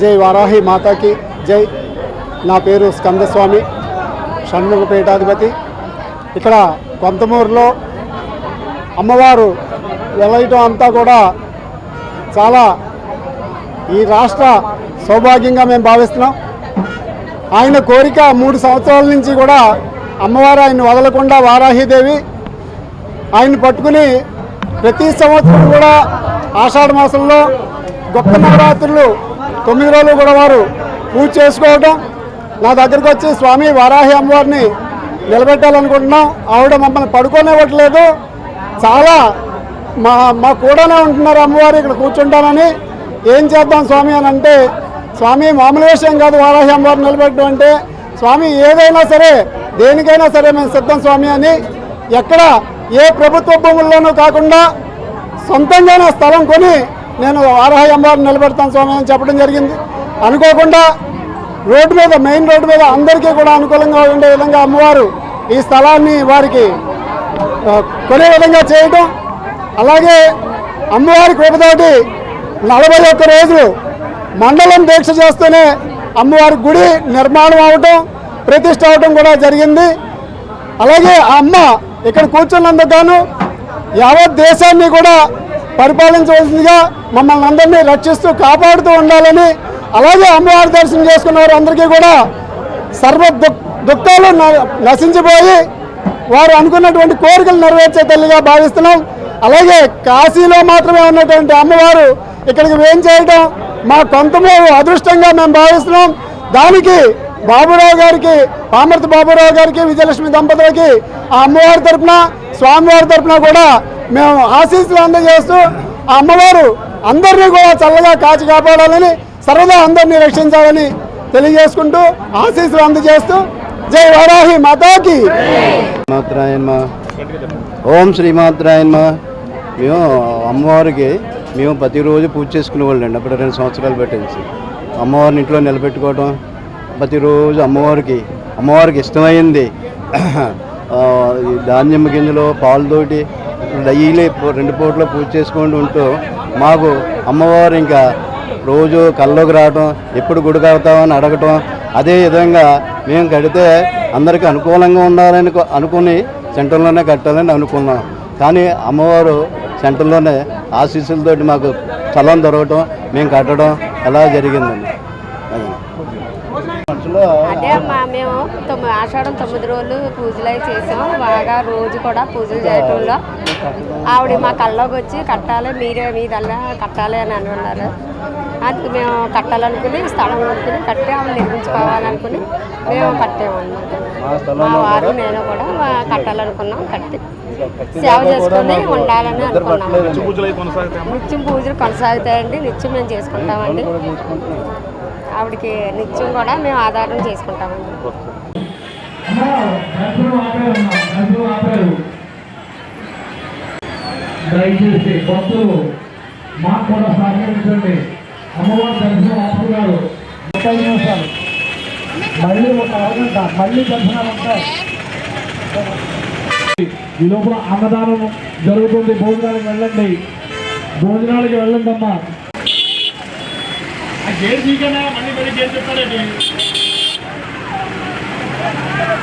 జై వారాహి మాతాకి జై. నా పేరు స్కందస్వామి షణ్ముఖపేటాధిపతి ఇక్కడ కొంతమూరులో అమ్మవారు వెళ్ళటం అంతా కూడా చాలా ఈ రాష్ట్ర సౌభాగ్యంగా మేము భావిస్తున్నాం. ఆయన కోరిక మూడు సంవత్సరాల నుంచి కూడా అమ్మవారు ఆయన వదలకుండా వారాహిదేవి ఆయన పట్టుకుని ప్రతి సంవత్సరం కూడా ఆషాఢ మాసంలో గొప్ప నవరాత్రులు తొమ్మిది రోజులు కూడా వారు పూజ చేసుకోవడం నా దగ్గరకు వచ్చి స్వామి వారాహి అమ్మవారిని నిలబెట్టాలనుకుంటున్నాం. ఆవిడ మమ్మల్ని పడుకోనివ్వట్లేదు. చాలా మా మా కూడానే ఉంటున్నారు అమ్మవారు ఇక్కడ కూర్చుంటానని. ఏం చేద్దాం స్వామి అని అంటే స్వామి మామూలు విషయం కాదు వారాహి అమ్మవారిని నిలబెట్టడం అంటే స్వామి ఏదైనా సరే దేనికైనా సరే మేము సిద్ధం స్వామి అని ఎక్కడ ఏ ప్రభుత్వ భూముల్లోనూ కాకుండా సొంతంగానే స్థలం కొని నేను వారాహి అమ్మవారిని నిలబెడతాను స్వామి అని చెప్పడం జరిగింది. అనుకోకుండా రోడ్డు మీద మెయిన్ రోడ్డు మీద అందరికీ కూడా అనుకూలంగా ఉండే విధంగా అమ్మవారు ఈ స్థలాన్ని వారికి కొనే విధంగా చేయటం. అలాగే అమ్మవారి కృపతోటి నలభై ఒక్క రోజులు మండలం దీక్ష చేస్తూనే అమ్మవారి గుడి నిర్మాణం అవటం ప్రతిష్ట అవటం కూడా జరిగింది. అలాగే ఆ అమ్మ ఇక్కడ కూర్చున్నందుకు గాను యావత్ దేశాన్ని కూడా పరిపాలించవలసిందిగా మమ్మల్ని అందరినీ రక్షిస్తూ కాపాడుతూ ఉండాలని అలాగే అమ్మవారి దర్శనం చేసుకున్న వారందరికీ కూడా సర్వ దుఃఖాలు న- నశించిపోయి వారు అనుకున్నటువంటి కోరికలు నెరవేర్చే తల్లిగా భావిస్తున్నాం. అలాగే కాశీలో మాత్రమే ఉన్నటువంటి అమ్మవారు ఇక్కడికి వేం చేయడం మా కొంతమేర అదృష్టంగా మేము భావిస్తున్నాం. దానికి బాబురావు గారికి పామర్తి బాబురావు గారికి విజయలక్ష్మి దంపతులకి ఆ అమ్మవారి తరపున స్వామివారి తరపున కూడా మేము ఆశీస్సులు అందజేస్తూ ఆ అమ్మవారు అందరినీ కూడా చల్లగా కాచి కాపాడాలని సరదా అందరినీ రక్షించాలని తెలియజేసుకుంటూ ఆశీస్సులు అందజేస్తూ జై వారాహి మాతాకి. శ్రీమాత్రాయన్మ ఓం శ్రీమాత్రాయన్మ మేము అమ్మవారికి మేము ప్రతిరోజు పూజ చేసుకునే వాళ్ళండి అప్పుడు రెండు సంవత్సరాలు పెట్టేసి అమ్మవారిని ఇంట్లో నిలబెట్టుకోవడం ప్రతిరోజు అమ్మవారికి అమ్మవారికి ఇష్టమైంది. ధాన్యం గింజలు పాలతోటి డైలీ రెండు పూట్ల పూజ చేసుకుంటూ ఉంటూ మాకు అమ్మవారు ఇంకా రోజు కల్లోకి రావటం ఎప్పుడు గుడి కడతామని అడగటం అదే విధంగా మేము కడితే అందరికీ అనుకూలంగా ఉండాలని అనుకుని సెంటర్లోనే కట్టాలని అనుకున్నాం. కానీ అమ్మవారు సెంటర్లోనే ఆశీస్సులతోటి మాకు స్థలం దొరకటం మేము కట్టడం అలా జరిగిందండి. అది అదే అమ్మా మేము తొమ్మిది ఆషాఢం తొమ్మిది రోజులు పూజలు అవి చేసాం. బాగా రోజు కూడా పూజలు చేయటంలో ఆవిడ మా కల్లోకి వచ్చి కట్టాలి మీరే మీదల్లా కట్టాలి అని అని అన్నారు. అందుకు మేము కట్టాలనుకుని స్థలం అనుకుని కట్టి ఆవిడ నిర్మించుకోవాలనుకుని మేము కట్టామన్నమాట. మా మా వారు నేను కూడా మా- కట్టాలనుకున్నాం కట్టి. సేవ చేసుకుని ఉండాలని అనుకున్నాం నిత్యం పూజలు కొనసాగుతాయండి. నిత్యం మేము చేసుకుంటామండి. ఆవిడకి నిత్యం కూడా మేము ఆధారం చేసుకుంటామండి. దయచేసి భక్తులు మాకు కూడా సహకరించండి. అమ్మవారి దర్శనం ఆపుతున్నారు ముప్పై నిమిషాలు. మళ్ళీ ఒక అరగంట మళ్ళీ దర్శనాలు ఉంటాయి. ఈ లోపల అన్నదానం జరుగుతుంది. భోజనాలకు వెళ్ళండి. భోజనాలకి వెళ్ళండి అమ్మా. చెప్తాడండి